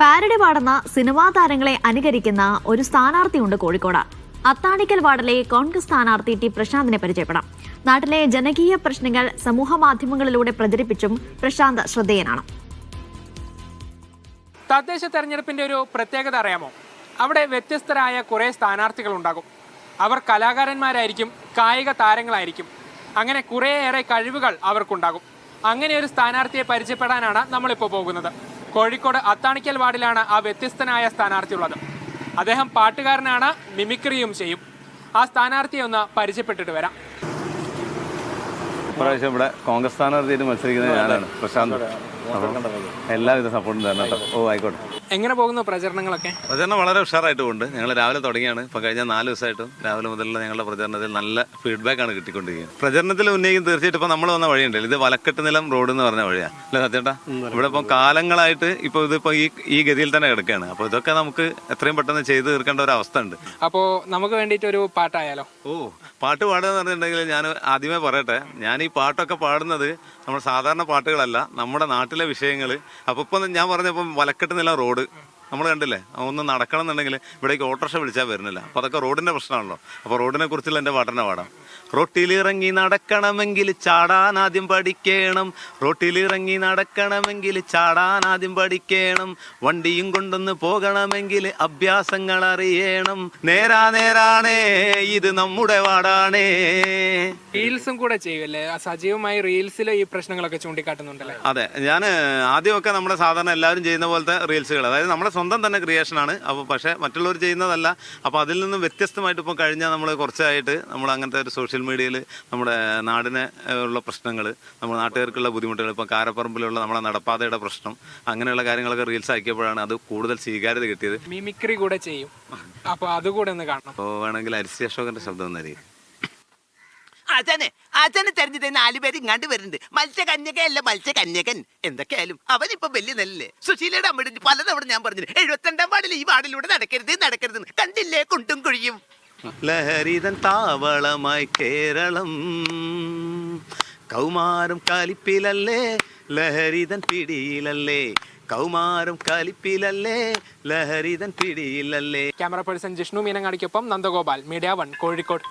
Parody പാടുന്ന cinema താരങ്ങളെ അനുകരിക്കുന്ന ഒരു സ്ഥാനാർത്ഥിയുണ്ട് കോഴിക്കോട്. അത്താണിക്കൽ വാർഡിലെ കോൺഗ്രസ് സ്ഥാനാർത്ഥി ടി പ്രശാന്തിനെ പരിചയപ്പെടാം. നാട്ടിലെ ജനകീയ പ്രശ്നങ്ങൾ സമൂഹ മാധ്യമങ്ങളിലൂടെ പ്രചരിപ്പിച്ചും പ്രശാന്ത് ശ്രദ്ധേയനാണ്. തദ്ദേശ തെരഞ്ഞെടുപ്പിന്റെ ഒരു പ്രത്യേകത അറിയാമോ? അവിടെ വ്യത്യസ്തരായ കുറേ സ്ഥാനാർത്ഥികൾ ഉണ്ടാകും. അവർ കലാകാരന്മാരായിരിക്കും കായിക താരങ്ങളായിരിക്കും. അങ്ങനെ കുറേയേറെ കഴിവുകൾ അവർക്കുണ്ടാകും. അങ്ങനെ ഒരു സ്ഥാനാർത്ഥിയെ പരിചയപ്പെടാനാണ് നമ്മളിപ്പോൾ പോകുന്നത്. കോഴിക്കോട് അത്താണിക്കൽ വാർഡിലാണ് ആ വ്യത്യസ്തനായ സ്ഥാനാർത്ഥിയുള്ളത്. അദ്ദേഹം പാട്ടുകാരനാണ് മിമിക്രിയും ചെയ്യും. ആ സ്ഥാനാർത്ഥിയെ ഒന്ന് പരിചയപ്പെട്ടിട്ട് വരാം. ഇപ്രാവശ്യം ഇവിടെ കോൺഗ്രസ് സ്ഥാനാർത്ഥിയായിട്ട് മത്സരിക്കുന്നത് ഞാനാണ് പ്രശാന്ത്. എല്ലാവിധ സപ്പോർട്ടും തരണം കേട്ടോ. ഓ ആയിക്കോട്ടെ. എങ്ങനെ പോകുന്നു പ്രചരണങ്ങളൊക്കെ? പ്രചരണം വളരെ ഉഷാറായിട്ട് പോകുന്നുണ്ട് ഞങ്ങൾ രാവിലെ തുടങ്ങിയാണ്. ഇപ്പോൾ കഴിഞ്ഞ നാല് ദിവസമായിട്ടും രാവിലെ മുതലുള്ള ഞങ്ങളുടെ പ്രചരണത്തിൽ നല്ല ഫീഡ്ബാക്ക് ആണ് കിട്ടിക്കൊണ്ടിരിക്കുന്നത്. പ്രചരണത്തിൽ ഉന്നയിക്കും തീർച്ചയായിട്ടും ഇപ്പോൾ നമ്മൾ വന്ന വഴിയുണ്ടല്ലോ. ഇത് വലക്കെട്ട് നിലം റോഡ് എന്ന് പറഞ്ഞ വഴിയാ. അല്ലേ സത്യേട്ടാ? ഇവിടെ ഇപ്പം കാലങ്ങളായിട്ട് ഇപ്പോൾ ഇതിപ്പോൾ ഈ ഈ ഗതിയിൽ തന്നെ കിടക്കുകയാണ്. അപ്പോൾ ഇതൊക്കെ നമുക്ക് എത്രയും പെട്ടെന്ന് ചെയ്ത് തീർക്കേണ്ട ഒരു അവസ്ഥ ഉണ്ട്. അപ്പോൾ നമുക്ക് വേണ്ടിയിട്ട് ഒരു പാട്ടായാലോ? ഓ പാട്ട് പാടുക എന്ന് പറഞ്ഞിട്ടുണ്ടെങ്കിൽ ഞാൻ ആദ്യമേ പറയട്ടെ. ഞാൻ ഈ പാട്ടൊക്കെ പാടുന്നത് നമ്മൾ സാധാരണ പാട്ടുകളല്ല. നമ്മുടെ നാട്ടിലെ വിഷയങ്ങൾ അപ്പോൾ ഇപ്പം ഞാൻ പറഞ്ഞപ്പം വലക്കെട്ട് നില റോഡ്. നമ്മൾ കണ്ടില്ലേ? ഒന്ന് നടക്കണം എന്നുണ്ടെങ്കിൽ ഇവിടേക്ക് ഓട്ടോറിക്ഷ വിളിച്ചാൽ വരുന്നില്ല. അപ്പോൾ അതൊക്കെ റോഡിന്റെ പ്രശ്നമാണല്ലോ. അപ്പോൾ റോഡിനെ കുറിച്ചുള്ള എന്റെ പാട്ടിനെ പാടാം. റോട്ടിലിറങ്ങി നടക്കണമെങ്കിൽ ചാടാൻ ആദ്യം പഠിക്കണം. റോട്ടിലിറങ്ങി നടക്കണമെങ്കിൽ ചാടാൻ ആദ്യം പഠിക്കണം. വണ്ടിയും കൊണ്ടൊന്ന് പോകണമെങ്കിൽ അഭ്യാസങ്ങൾ അറിയണം. നേരാ നേരാണേ ഇത് നമ്മുടെ വാടാണേ. റീൽസും കൂടെ ചെയ്യുമല്ലേ സജീവമായി റീൽസിൽ ഈ പ്രശ്നങ്ങളൊക്കെ ചൂണ്ടിക്കാട്ടുന്നുണ്ടല്ലേ? അതെ ഞാൻ ആദ്യമൊക്കെ നമ്മുടെ സാധാരണ എല്ലാവരും ചെയ്യുന്ന പോലത്തെ റീൽസുകൾ അതായത് നമ്മുടെ സ്വന്തം തന്നെ ക്രിയേഷൻ ആണ്. അപ്പോൾ പക്ഷേ മറ്റുള്ളവർ ചെയ്യുന്നതല്ല. അപ്പോൾ അതിൽ നിന്നും വ്യത്യസ്തമായിട്ട് ഇപ്പോൾ കഴിഞ്ഞ നമ്മൾ കുറച്ചായിട്ട് നമ്മൾ അങ്ങനത്തെ ഒരു സോഷ്യൽ മീഡിയയിൽ നമ്മുടെ നാടിനെ ഉള്ള പ്രശ്നങ്ങൾ നമ്മുടെ നാട്ടുകാർക്കുള്ള ബുദ്ധിമുട്ടുകൾ ഇപ്പോൾ കാരപ്പറമ്പിലുള്ള നമ്മുടെ നടപ്പാതയുടെ പ്രശ്നം അങ്ങനെയുള്ള കാര്യങ്ങളൊക്കെ റീൽസ് ആക്കിയപ്പോഴാണ് അത് കൂടുതൽ സ്വീകാര്യത കിട്ടിയത്. മിമിക്രി കൂടെ ചെയ്യും. അപ്പോൾ അതുകൂടെ ഒന്ന് കാണണം. അപ്പോൾ വേണമെങ്കിൽ അരിസി അശോകന്റെ ശബ്ദം ഒന്നായിരിക്കും അച്ഛനെ അച്ഛനെ തെരഞ്ഞെടുത്ത നാല് പേര് ഇങ്ങാണ്ട് വരുന്നുണ്ട്. മത്സ്യകന്യകയല്ല മത്സ്യകന്യകൻ. എന്തൊക്കെയായാലും അവനിപ്പോ വലിയ നെല്ലേ. സുശീലയുടെ അമ്മയുടെ പലതവണ ഞാൻ പറഞ്ഞു എഴുപത്തിരണ്ടാം വാർഡിൽ ഈ വാർഡിലൂടെ നടക്കരുത് നടക്കരുത് കണ്ടില്ലേ കുണ്ടും കുഴിയും? ലഹരിതൻ താവളമായി കേരളം. കൗമാരം കാലിപ്പിലല്ലേ ലഹരിതൻ പിടിയിലല്ലേ. കൗമാരം കാലിപ്പിലല്ലേ ലഹരിതൻ പിടിയിലല്ലേ. ക്യാമറ പേഴ്സൺ ജിഷ്ണു മീനങ്ങാടിക്കൊപ്പം നന്ദഗോപാൽ മീഡിയ വൺ കോഴിക്കോട്.